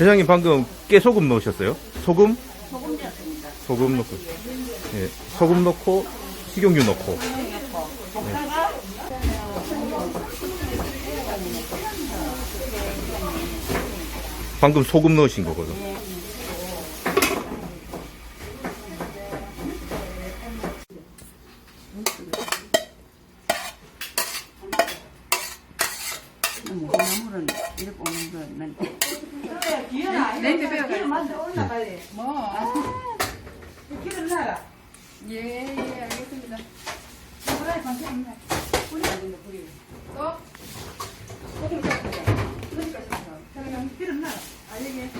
회장님 방금 깨 소금 넣으셨어요? 소금? 소금 넣고. 예, 소금 넣고 식용유 넣고. 볶다가 방금 소금 넣으신 거거든. 나물은 이렇게 오는 거는. 뭐? 예, 예, 알겠습니다. 또? 그러니까 싶어요. 그냥 기름 넣어. 아, 여기.